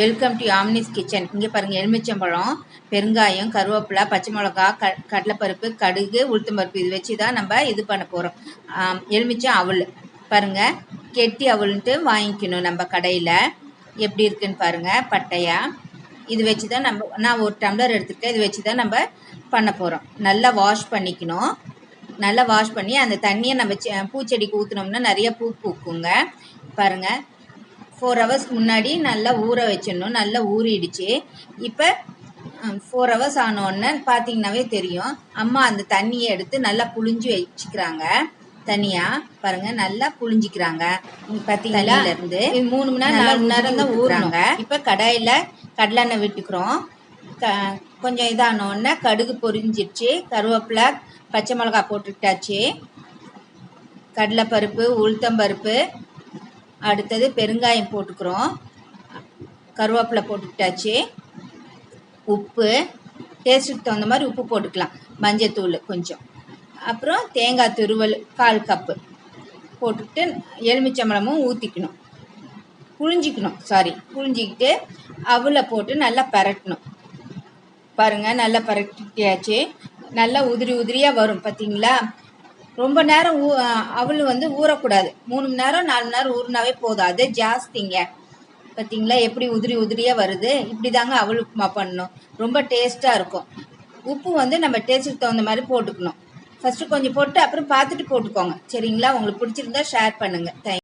Welcome to ஆம்னிஸ் kitchen இங்கே பாருங்கள் எலுமிச்சம்பழம் பெருங்காயம் கருவேப்பிலை பச்சை மிளகா க கடலைப்பருப்பு கடுகு உளுத்தம்பருப்பு. இது வச்சு தான் நம்ம இது பண்ண போகிறோம் எலுமிச்சம் அவல். பாருங்கள் கெட்டி அவல்ன்ட்டு வாங்கிக்கணும் நம்ம கடையில். எப்படி இருக்குன்னு பாருங்கள் பட்டையா. இது வச்சு தான் நம்ம நான் ஒரு டம்ளர் எடுத்துருக்கேன். இது வச்சு தான் நம்ம பண்ண போகிறோம் நல்லா வாஷ் பண்ணிக்கணும். நல்லா வாஷ் பண்ணி அந்த தண்ணியை நம்ம பூச்செடிக்கு ஊற்றினோம்னா நிறைய பூ பூக்குங்க. பாருங்கள் ஃபோர் ஹவர்ஸ்க்கு முன்னாடி நல்லா ஊற வச்சிடணும். நல்லா ஊறிடுச்சு. இப்போ ஃபோர் ஹவர்ஸ் ஆனோடனே பார்த்தீங்கன்னாவே தெரியும். அம்மா அந்த தண்ணியை எடுத்து நல்லா புழிஞ்சு வச்சுக்கிறாங்க. தனியாக பாருங்க நல்லா புழிஞ்சிக்கிறாங்க. பார்த்தீங்களா இருந்து மூணு மணி நேரம் நாலு மணி நேரம் தான் ஊறுறாங்க இப்போ கடாயில் கடலெண்ணெய் விட்டுக்கிறோம். க கொஞ்சம் இதானோடனே கடுகு பொரிஞ்சிடுச்சு. கருவேப்பிலை பச்சை மிளகா போட்டுக்கிட்டாச்சு. கடலைப்பருப்பு உளுத்தம்பருப்பு அடுத்தது பெருங்காயம் போட்டுக்கிறோம். கருவேப்பிலை போட்டுக்கிட்டாச்சு. உப்பு டேஸ்ட்டுக்கு தகுந்த மாதிரி உப்பு போட்டுக்கலாம். மஞ்சத்தூள் கொஞ்சம். அப்புறம் தேங்காய் துருவல் கால் கப்பு போட்டுக்கிட்டு எலுமிச்சம்பழமும் ஊற்றிக்கணும் புழிஞ்சிக்கணும் சாரி புழிஞ்சிக்கிட்டு அவளை போட்டு நல்லா பரட்டணும். பாருங்கள் நல்லா பரட்டியாச்சு. நல்லா உதிரி உதிரியாக வரும் பார்த்தீங்களா ரொம்ப நேரம் ஊ அவள் வந்து ஊறக்கூடாது. மூணு மணி நேரம் நாலு மணி நேரம் ஊறினாவே போதும். அதே ஜாஸ்திங்க. பார்த்தீங்களா எப்படி உதிரி உதிரியாக வருது? இப்படி தாங்க அவள் உப்புமா பண்ணணும். ரொம்ப டேஸ்ட்டாக இருக்கும். உப்பு வந்து நம்ம டேஸ்ட்டுக்கு தகுந்த மாதிரி போட்டுக்கணும். ஃபஸ்ட்டு கொஞ்சம் போட்டு அப்புறம் பார்த்துட்டு போட்டுக்கோங்க. சரிங்களா? உங்களுக்கு பிடிச்சிருந்தா ஷேர் பண்ணுங்கள் தேங்க்